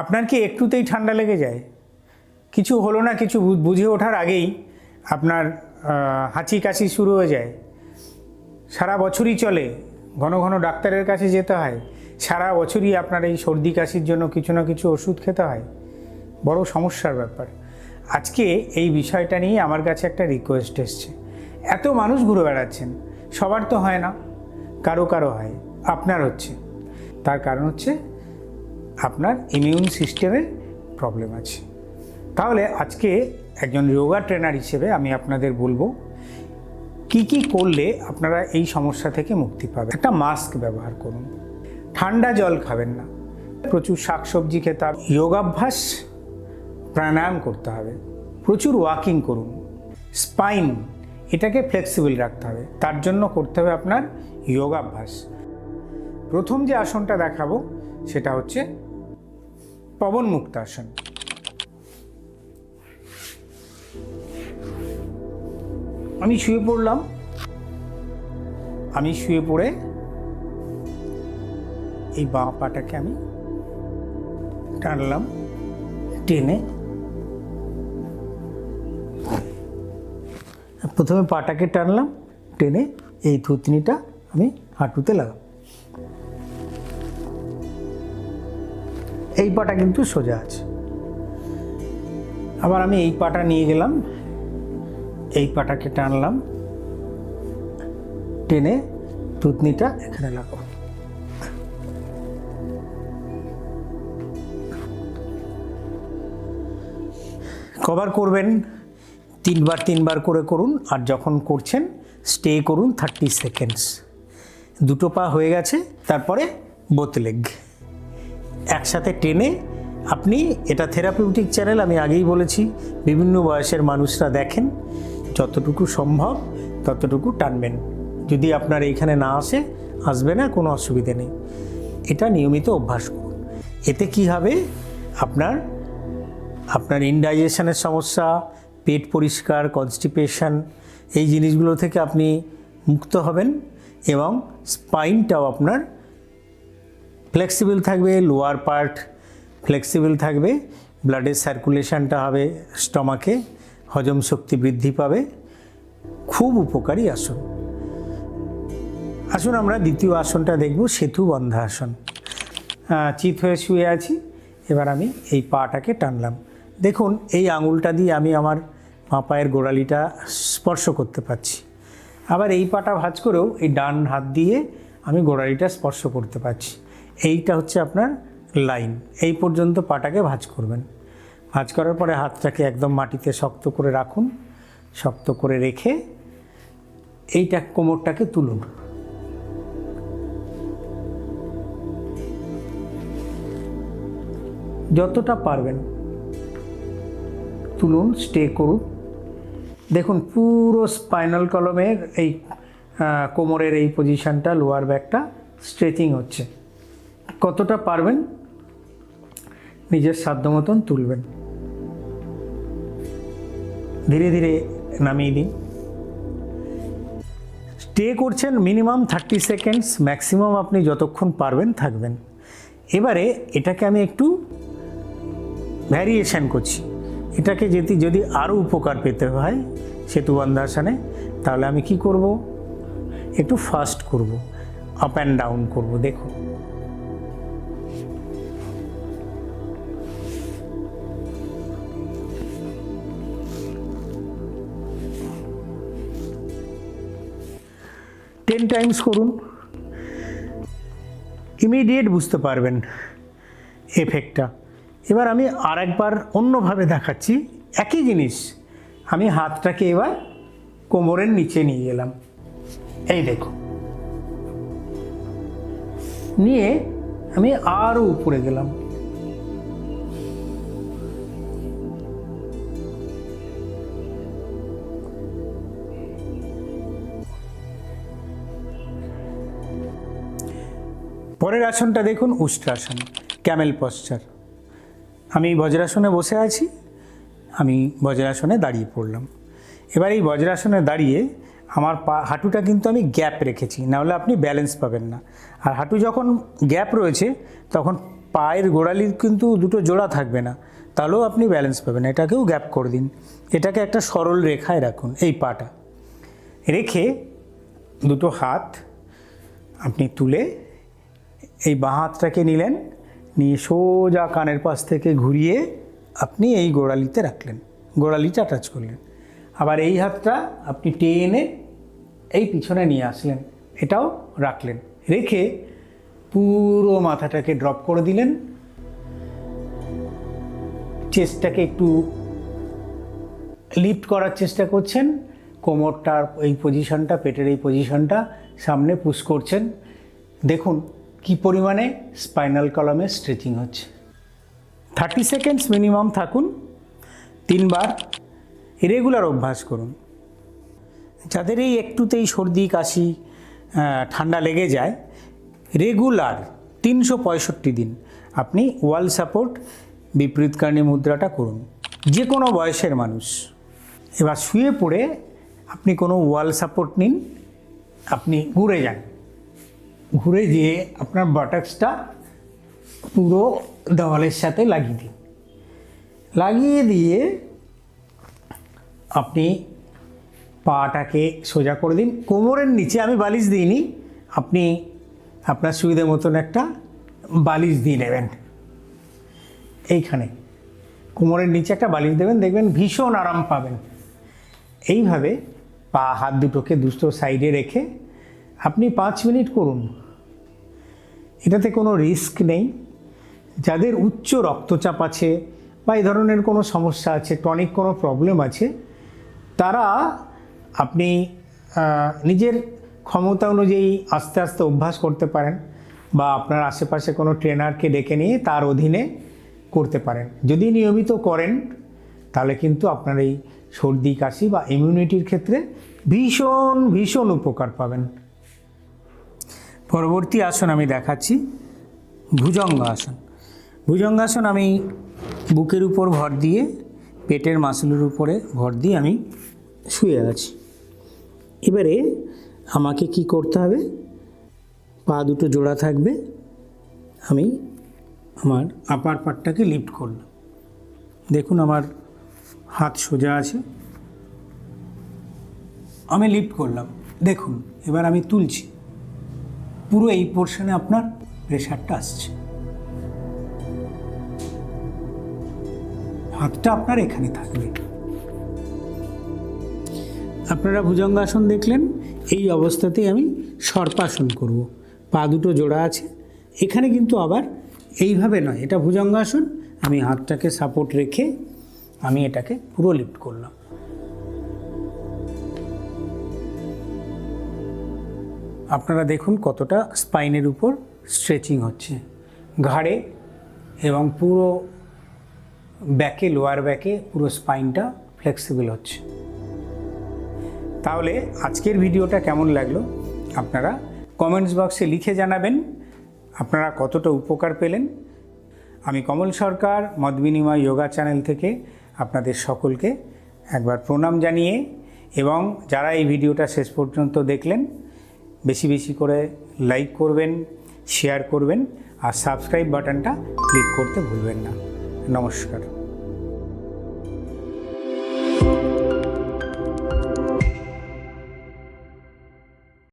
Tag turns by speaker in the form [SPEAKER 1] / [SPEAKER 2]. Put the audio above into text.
[SPEAKER 1] আপনার কি একটুতেই ঠান্ডা লেগে যায়? কিছু হলো না, কিছু বুঝে ওঠার আগেই আপনার হাঁচি কাশি শুরু হয়ে যায়। সারা বছরই চলে, ঘন ঘন ডাক্তারের কাছে যেতে হয়। সারা বছরই আপনার এই সর্দি কাশির জন্য কিছু না কিছু ওষুধ খেতে হয়। বড় সমস্যার ব্যাপার। আজকে এই বিষয়টা নিয়ে আমার কাছে একটা রিকোয়েস্ট এসছে। এত মানুষ ঘুরে বেড়াচ্ছেন, সবার তো হয় না, কারও কারও হয়, আপনার হচ্ছে। তার কারণ হচ্ছে আপনার ইমিউন সিস্টেমের প্রবলেম আছে। তাহলে আজকে একজন যোগা ট্রেনার হিসেবে আমি আপনাদের বলব, কি কি করলে আপনারা এই সমস্যা থেকে মুক্তি পাবেন? একটা মাস্ক ব্যবহার করুন। ঠান্ডা জল খাবেন না। প্রচুর শাকসবজি খেতে হবে। যোগাভ্যাস প্রাণায়াম করতে হবে। প্রচুর ওয়াকিং করুন। স্পাইন এটাকে ফ্লেক্সিবল রাখতে হবে। তার জন্য করতে হবে আপনার যোগাভ্যাস। প্রথম যে আসনটা দেখাবো, সেটা হচ্ছে পবন মুক্ত আসন আমি শুয়ে পড়লাম। আমি শুয়ে পড়ে এই বাঁ পাটাকে আমি টানলাম টেনে। প্রথমে পাটাকে টানলাম, টেনে এই থুতনিটা আমি হাঁটুতে লাগাম এই পাটা কিন্তু সোজা আছে। আবার আমি এই পাটা নিয়ে গেলাম। এই পাটাকে টানলাম। টেনে থুতনিটা এখানে লাগাবো। কভার করবেন, তিনবার তিনবার করে করুন, আর যখন করছেন, স্টে করুন থার্টি সেকেন্ডস। দুটো পা হয়ে গেছে, তারপরে বোথ লেগ। একসাথে টেনে আপনি, এটা থেরাপিউটিক চ্যানেল, আমি আগেই বলেছি, বিভিন্ন বয়সের মানুষরা দেখেন, যতটুকু সম্ভব ততটুকু টানবেন। যদি আপনার এইখানে না আসে, আসবে না, কোনো অসুবিধে নেই। এটা নিয়মিত অভ্যাস করুন। এতে কি হবে? আপনার আপনার ইনডাইজেশনের সমস্যা, পেট পরিষ্কার, কনস্টিপেশন, এই জিনিসগুলো থেকে আপনি মুক্ত হবেন এবং স্পাইনটাও আপনার ফ্লেক্সিবল থাকবে লোয়ার পার্ট ফ্লেক্সিবল থাকবে ব্লাডের সার্কুলেশনটা হবে স্টমাকে হজম শক্তি বৃদ্ধি পাবে। খুব উপকারী আসন। আসুন আমরা দ্বিতীয় আসনটা দেখব সেতু বন্ধা আসন আহ, চিত হয়ে শুয়ে আছি এবার আমি এই পাটাকে টানলাম। দেখুন এই আঙুলটা দিয়ে আমি আমার মা পায়ের গোড়ালিটা স্পর্শ করতে পারছি। আবার এই পাটা ভাঁজ করেও এই ডান হাত দিয়ে আমি গোড়ালিটা স্পর্শ করতে পারছি। এইটা হচ্ছে আপনার লাইন। এই পর্যন্ত পাটাকে ভাঁজ করবেন। ভাঁজ করার পরে হাতটাকে একদম মাটিতে শক্ত করে রাখুন। শক্ত করে রেখে এইটা কোমরটাকে তুলুন। যতটা পারবেন তুলুন, স্টে করুন। দেখুন পুরো স্পাইনাল কলমের এই কোমরের এই পজিশনটা লোয়ার ব্যাকটা স্ট্রেচিং হচ্ছে। কতটা পারবেন? নিজের সাধ্য মতন তুলবেন। ধীরে ধীরে নামিয়ে দিন। স্টে করছেন মিনিমাম থার্টি সেকেন্ডস, ম্যাক্সিমাম আপনি যতক্ষণ পারবেন থাকবেন। এবারে এটাকে আমি একটু ভ্যারিয়েশন করছি। এটাকে যদি যদি আরও উপকার পেতে হয় সেতু বন্ধাসনে, তাহলে আমি কি করব? একটু ফাস্ট করব, আপ অ্যান্ড ডাউন করব, দেখুন। টেন টাইমস করুন ইমিডিয়েট বুঝতে পারবেন এফেক্টটা এবার আমি আর একবার অন্যভাবে দেখাচ্ছি, একই জিনিস আমি হাতটাকে এবার কোমরের নিচে নিয়ে গেলাম। এই দেখো। নিয়ে আমি আরও উপরে গেলাম। পরের আসনটা দেখুন উষ্ট্রাসন ক্যামেল পশ্চার আমি বজ্রাসনে বসে আছি, আমি বজ্রাসনে দাঁড়িয়ে পড়লাম। এবার এই বজ্রাসনে দাঁড়িয়ে আমার পা, হাঁটুটা কিন্তু আমি গ্যাপ রেখেছি নাহলে আপনি ব্যালেন্স পাবেন না। আর হাঁটু যখন গ্যাপ রয়েছে, তখন পায়ের গোড়ালির কিন্তু দুটো জোড়া থাকবে না, তাহলেও আপনি ব্যালেন্স পাবেন এটাকেও গ্যাপ করে দিন। এটাকে একটা সরল রেখায় রাখুন, এই পাটা। রেখে দুটো হাত আপনি তুলে এই বাঁ হাতটাকে নিলেন, নিয়ে সোজা কানের পাশ থেকে ঘুরিয়ে আপনি এই গোড়ালিতে রাখলেন। গোড়ালিটা টাচ করলেন। আবার এই হাতটা আপনি টেনে এই পিছনে নিয়ে আসলেন। এটাও রাখলেন। রেখে পুরো মাথাটাকে ড্রপ করে দিলেন। চেস্টটাকে একটু লিফট করার চেষ্টা করছেন। কোমরটার এই পজিশনটা পেটের এই পজিশনটা সামনে পুশ করছেন। দেখুন কি পরিমাণে স্পাইনাল কলামে স্ট্রেচিং হচ্ছে? থার্টি সেকেন্ডস মিনিমাম থাকুন, তিনবার রেগুলার অভ্যাস করুন। যাদের এই একটুতেই সর্দি, কাশি ঠান্ডা লেগে যায় রেগুলার তিনশো পঁয়ষট্টি দিন আপনি ওয়াল সাপোর্ট বিপরীতকারণী মুদ্রাটা করুন। যে কোনো বয়সের মানুষ। এবার শুয়ে পড়ে আপনি কোনো ওয়াল সাপোর্ট নিন, আপনি ঘুরে যান। ঘুরে দিয়ে আপনার বাটাক্সটা পুরো দেওয়ালের সাথে লাগিয়ে দিন। লাগিয়ে দিয়ে আপনি পাটাকে সোজা করে দিন। কোমরের নিচে আমি বালিশ দিইনি, আপনি আপনার সুবিধা মতন একটা বালিশ দিয়ে নেবেন। এইখানে কোমরের নিচে একটা বালিশ দেবেন, দেখবেন ভীষণ আরাম পাবেন। এইভাবে পা হাত দুটোকে দুটো সাইডে রেখে আপনি পাঁচ মিনিট করুন। এটাতে কোনো রিস্ক নেই। যাদের উচ্চ রক্তচাপ আছে বা এই ধরনের কোনো সমস্যা আছে টনিক কোনো প্রবলেম আছে, তারা আপনি নিজের ক্ষমতা অনুযায়ী আস্তে আস্তে অভ্যাস করতে পারেন বা আপনার আশেপাশে কোনো ট্রেনারকে ডেকে নিয়ে তার অধীনে করতে পারেন। যদি নিয়মিত করেন, তাহলে কিন্তু আপনার এই সর্দি, কাশি বা ইমিউনিটির ক্ষেত্রে ভীষণ ভীষণ উপকার পাবেন। পরবর্তী আসন আমি দেখাচ্ছি ভুজঙ্গ আসন ভুজঙ্গাসন আমি বুকের উপর ভর দিয়ে, পেটের মাসুলের উপরে ভর দিয়ে আমি শুয়ে আছি। এবারে আমাকে কি করতে হবে? পা দুটো জোড়া থাকবে, আমি আমার আপার পাটটাকে লিফট করলাম। দেখুন আমার হাত সোজা আছে। আমি লিফট করলাম। দেখুন, এবার আমি তুলছি। পুরো এই পোর্শনে আপনার প্রেশারটা আসছে। হাতটা আপনার এখানে থাকবে। আপনারা ভুজঙ্গাসন দেখলেন, এই অবস্থাতেই আমি সর্পাসন করব। পা দুটো জোড়া আছে, এখানে কিন্তু আবার এইভাবে নয়, এটা ভুজঙ্গাসন আমি হাতটাকে সাপোর্ট রেখে আমি এটাকে পুরো লিফট করলাম। আপনারা দেখুন কতটা স্পাইনের উপর স্ট্রেচিং হচ্ছে। ঘাড়ে এবং পুরো ব্যাকে, লোয়ার ব্যাকে পুরো স্পাইনটা ফ্লেক্সিবল হচ্ছে। তাহলে আজকের ভিডিওটা কেমন লাগল? আপনারা কমেন্টস বক্সে লিখে জানাবেন আপনারা কতটা উপকার পেলেন। আমি কমল সরকার মত বিনিময় যোগা চ্যানেল থেকে আপনাদের সকলকে একবার প্রণাম জানিয়ে এবং যারা এই ভিডিওটা শেষ পর্যন্ত দেখলেন বেশি বেশি করে লাইক করবেন শেয়ার করবেন আর সাবস্ক্রাইব বাটনটা ক্লিক করতে ভুলবেন না। নমস্কার।